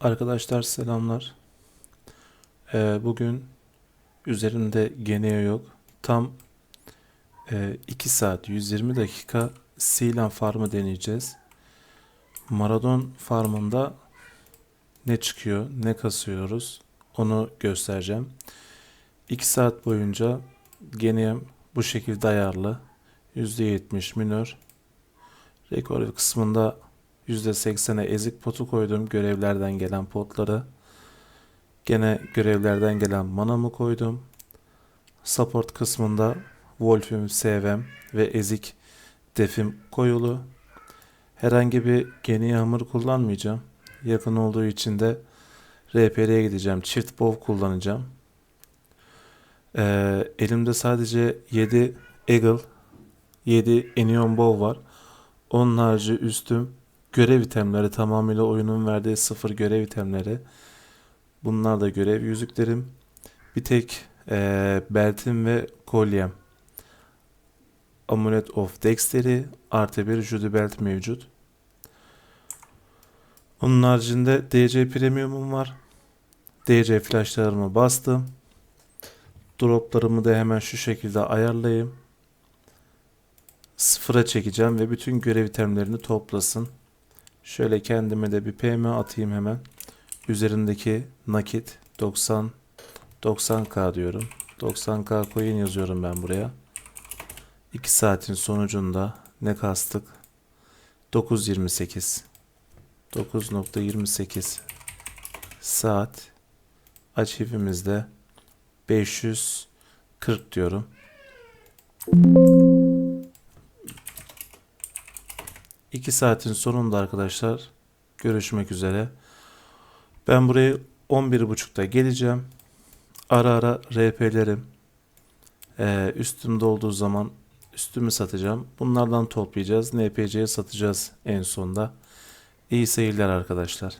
Arkadaşlar selamlar. Ee, bugün üzerinde Geneo yok. Tam 2 saat 120 dakika Sealand Farm'ı deneyeceğiz. Maradon Farm'ında ne çıkıyor, ne kasıyoruz onu göstereceğim. 2 saat boyunca Geneom bu şekilde ayarlı. %70 minör. Rekor kısmında %80'e ezik potu koydum görevlerden gelen potları. Gene görevlerden gelen manamı koydum. Support kısmında Wolf'üm, SV'm ve ezik defim koyulu. Herhangi bir geni hamur kullanmayacağım. Yakın olduğu için de RPR'ye gideceğim. Çift bow kullanacağım. Ee, elimde sadece 7 Eagle, 7 Enion Bow var. Onun harici üstüm görev itemleri tamamıyla oyunun verdiği sıfır görev itemleri. Bunlar da görev yüzüklerim. Bir tek eee beltim ve kolyem. Amulet of Dexter'i artı bir Judy Belt mevcut. Onun haricinde DC Premium'um var. DC flashlarımı bastım. Droplarımı da hemen şu şekilde ayarlayayım. Sıfıra çekeceğim ve bütün görev itemlerini toplasın. Şöyle kendime de bir PM atayım hemen. Üzerindeki nakit 90 90k diyorum. 90k coin yazıyorum ben buraya. 2 saatin sonucunda ne kastık? 9.28 9.28 saat açıvimizde 540 diyorum. İki saatin sonunda arkadaşlar görüşmek üzere. Ben buraya 11.30'da geleceğim. Ara ara RP'lerim. Ee, üstümde olduğu zaman üstümü satacağım. Bunlardan toplayacağız. NPC'ye satacağız en sonda. İyi seyirler arkadaşlar.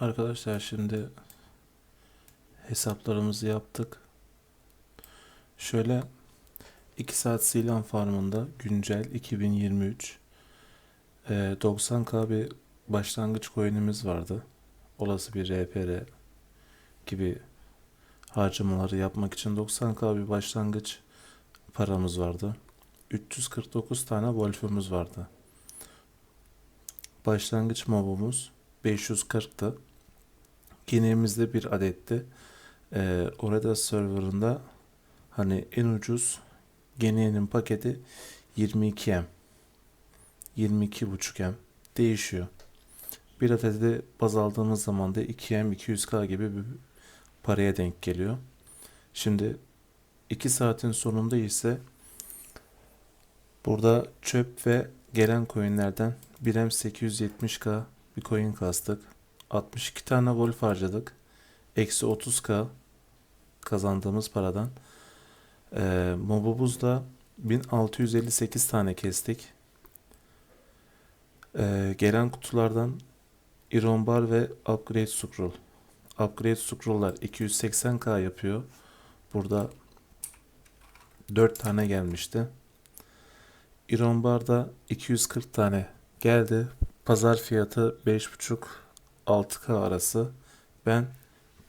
Arkadaşlar şimdi hesaplarımızı yaptık. Şöyle 2 saat Silan Farm'ında güncel 2023 e, 90k bir başlangıç coin'imiz vardı. Olası bir RPR gibi harcamaları yapmak için 90k bir başlangıç paramız vardı. 349 tane Wolf'ümüz vardı. Başlangıç mobumuz 540'tı. Gineğimiz de bir adetti. Ee, orada serverında hani en ucuz geneğinin paketi 22M. 22.5M değişiyor. Bir adeti de baz aldığımız zaman da 2M 200K gibi bir paraya denk geliyor. Şimdi 2 saatin sonunda ise burada çöp ve gelen coinlerden 1M 870K bir coin kastık. 62 tane wolf harcadık. Eksi 30K kazandığımız paradan. Ee, mobubuzda 1658 tane kestik. Ee, gelen kutulardan Iron Bar ve Upgrade Scroll. Upgrade Scroll'lar 280k yapıyor. Burada 4 tane gelmişti. Iron Bar'da 240 tane geldi. Pazar fiyatı 5.5-6k arası. Ben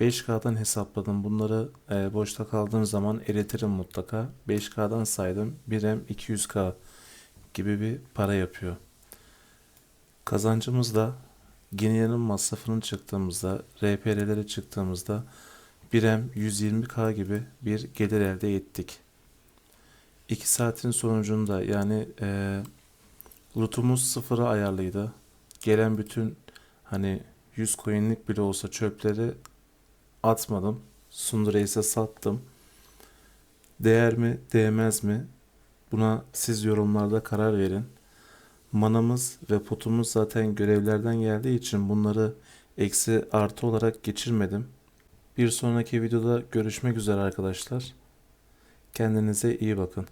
5K'dan hesapladım. Bunları e, boşta kaldığım zaman eritirim mutlaka. 5K'dan saydım. 1M 200K gibi bir para yapıyor. Kazancımız da Ginea'nın masrafını çıktığımızda, RPR'lere çıktığımızda 1M 120K gibi bir gelir elde ettik. 2 saatin sonucunda yani e, lootumuz sıfıra ayarlıydı. Gelen bütün hani 100 coin'lik bile olsa çöpleri atmadım. Sundura'yı ise sattım. Değer mi, değmez mi? Buna siz yorumlarda karar verin. Manamız ve potumuz zaten görevlerden geldiği için bunları eksi artı olarak geçirmedim. Bir sonraki videoda görüşmek üzere arkadaşlar. Kendinize iyi bakın.